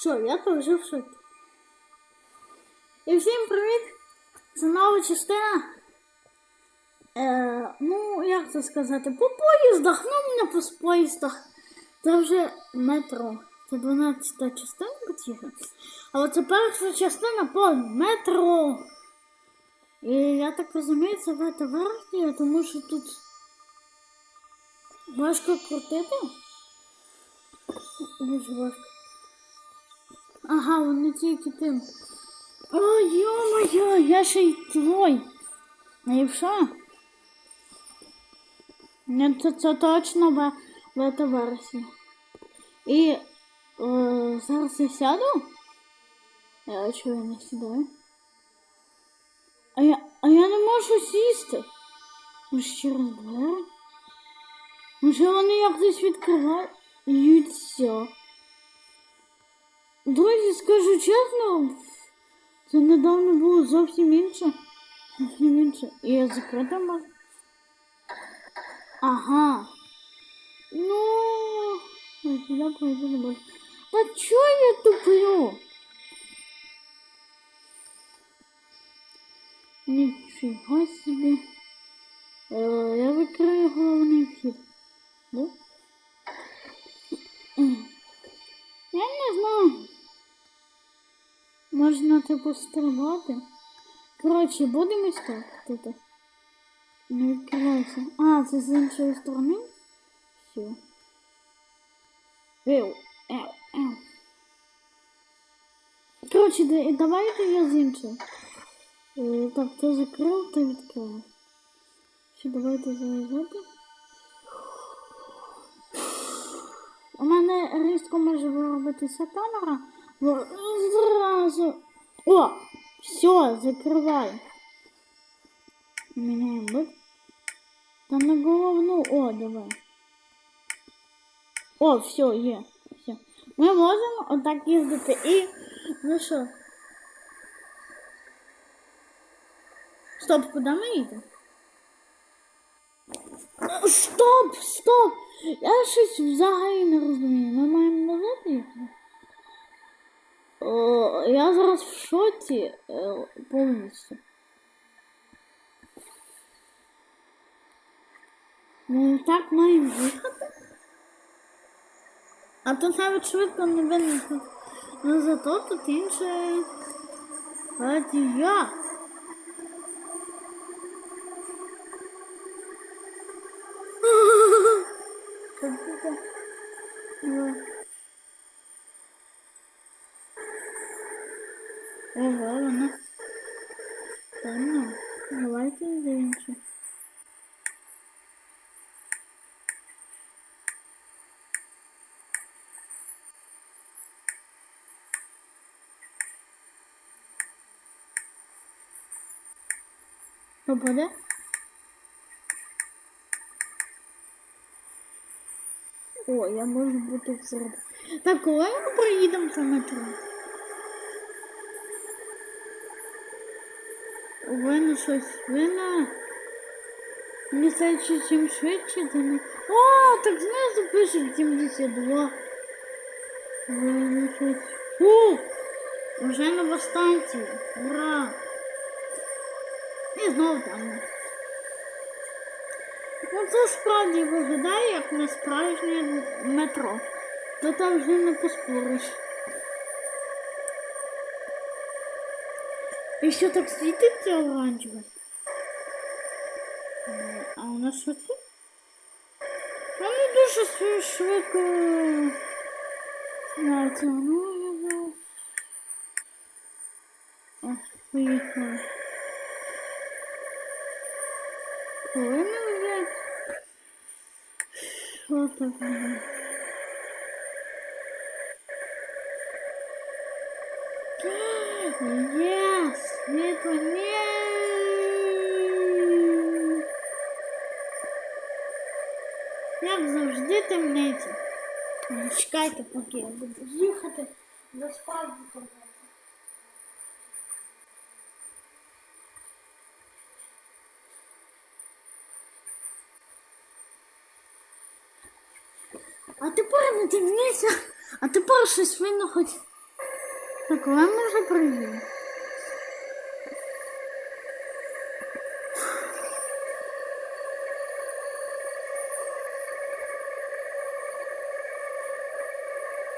Що, я теж в шокі. І всім привіт! Це нова частина. Е, ну, як це сказати, по поїздах, ну мене по поїздах. Це вже метро. Це 12 частина потіга. Але це перша частина по метро. І я так розумію, це бета-версія, тому що тут важко крутити. Дуже важко. Ага, вони тільки тим. Ой, йо-моє, я ще й твой. Що? Ні, це, це точно бе- бета-версія. І е, зараз я сяду. Я чого я не сідаю? А я, а я не можу сісти. Може через двері? Може вони якось відкриваються? Друзі, скажу чесно, це недавно було зовсім інше. Зовсім інше. І я закрита можу. Ага. Ну, я сюди пройти не можу. Та чого я туплю? Нічого собі. Е, я викрию головний вхід. Да? Я не знаю. Можна типу стрибати. Коротше, будемо так тут. Не відкривайся. А, це з іншої сторони? Все. Еу, еу, еу. Коротше, да- давайте я з іншої. Е, Так, ти закрив, ти відкрив. Все, давайте зав'язати. У мене різко може виробитися камера. Бо Зразу. О! Все, закривай. Міняємо бит. Та на головну. О, давай. О, все, є. Все. Ми можемо отак їздити і. Ну що? Стоп, куди ми їдемо? Стоп, стоп! Я щось взагалі не розумію. Ми маємо назад їхати? О, я зараз в шоці е, повністю. Ну так маємо їхати? А тут навіть швидко не видно. Ну зато тут інше водія. Ого, вона. Темно. Давайте за інше. Попаде? О, я можу бути всередині. Так, коли ми проїдемо це метро? Вина щось вина. Мені здається, чим швидше, тим... О, так знизу пише 72. Вина щось. Фу! Вже нова станція. Ура! І знову там. Ну це справді виглядає як не справжнє метро. То там вже не поспориш. І що так світиться оранжеве? Е, А у нас що тут? Вони дуже шви- швидко. На це, ну я зараз. О, поїхали. Коли ми вже. Що так буде? Nie, to! Як завжди темниці. Чекайте, поки я буду їхати до спальні темниці. А тепер не темниця, а тепер щось винно хоч. Так, вам може приїде.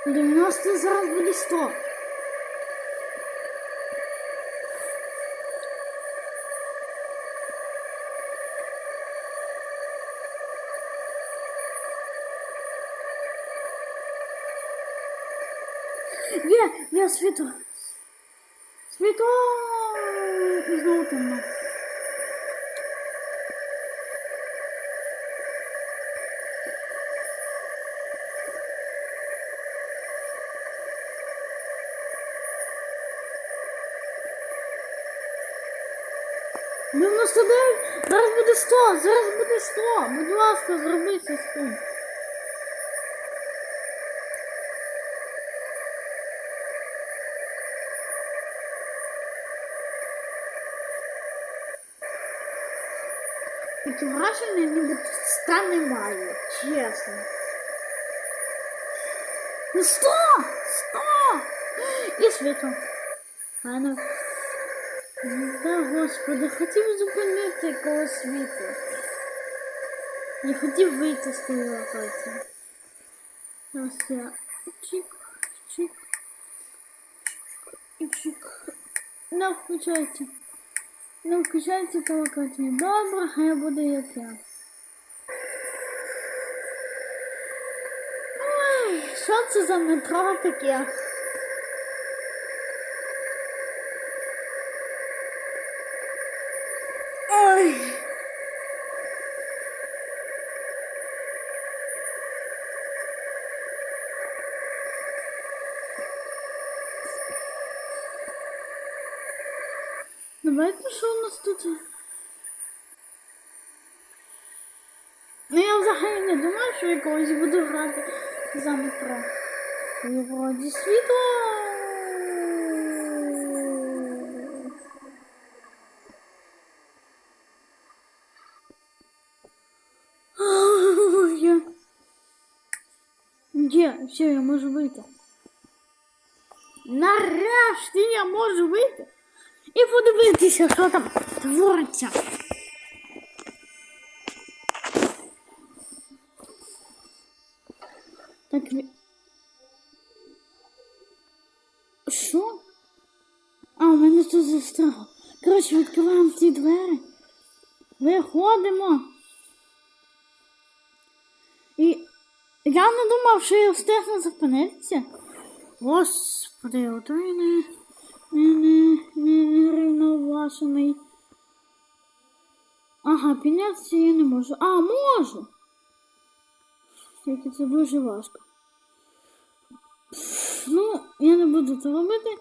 90 зараз буде 100. Є, є світло. Світло! Знову темно. Дев'яносто дев'ять, зараз буде сто, зараз буде сто. Будь ласка, зроби це сто. Таке враження, ніби тут ста немає, чесно. Ну сто! Сто! І світло. Файно. Да, господи, хотів зупинити коло світла. Не хотів вийти з тієї локації. Ось я. Чик, чик, і чик. Не включайте. Не включайте та локацію. Добре, хай буде як я. Ой, що це за метро таке? Давайте що у нас тут? Ну я взагалі не думаю, що я колись буду грати за метро. І вроді світло. Ой, я- Є, все, я можу вийти. Нарешті я можу вийти І подивитися, що там твориться. Так. Що? А, у мене тут застряло. Коротше, відкриваємо ці двері. Виходимо. І я не думав, що я встигну зупинитися. Господи, ото рівноважений. Ага, піднятися я не можу. А, можу. Тільки це дуже важко. Ну, я не буду це робити.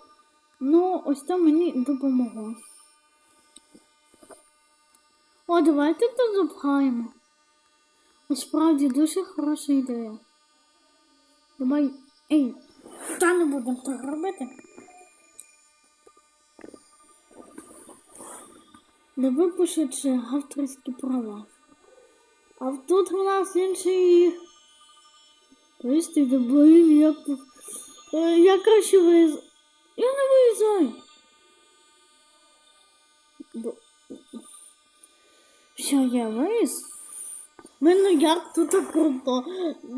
Ну, ось це мені допомогло. О, давайте тут запхаємо. Насправді дуже хороша ідея. Давай. Ей, та не будемо так робити. Не випишучи авторські права. А тут у нас інший. Пристійте, блин, як тут. Е, Я краще виїзд. Я не виїжджаю. Бо... Все, я виїзд. Ну як тут круто.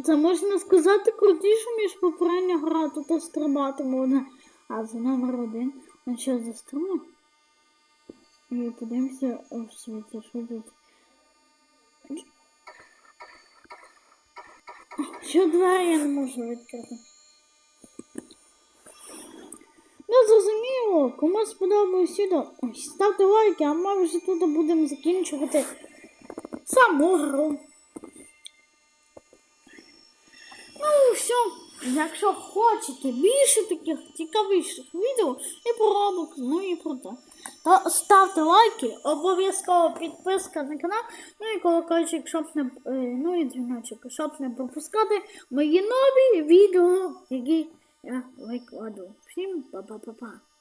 Це можна сказати крутіше, ніж попередня гра, тут стрибати можна. А це номер один. Ну що, застримо? І подивимося в світі, що тут. Що двері я не можу відкрити? Ну, зрозуміло, кому сподобалось відео, ставте лайки, а ми вже тут будемо закінчувати саму гру. Ну, все. Якщо хочете більше таких цікавіших відео і про Roblox, ну і про те, то ставте лайки, обов'язково підписка на канал, ну і колокольчик, щоб не, е, ну і дзвіночок, щоб не пропускати мої нові відео, які я викладу. Всім па-па-па-па.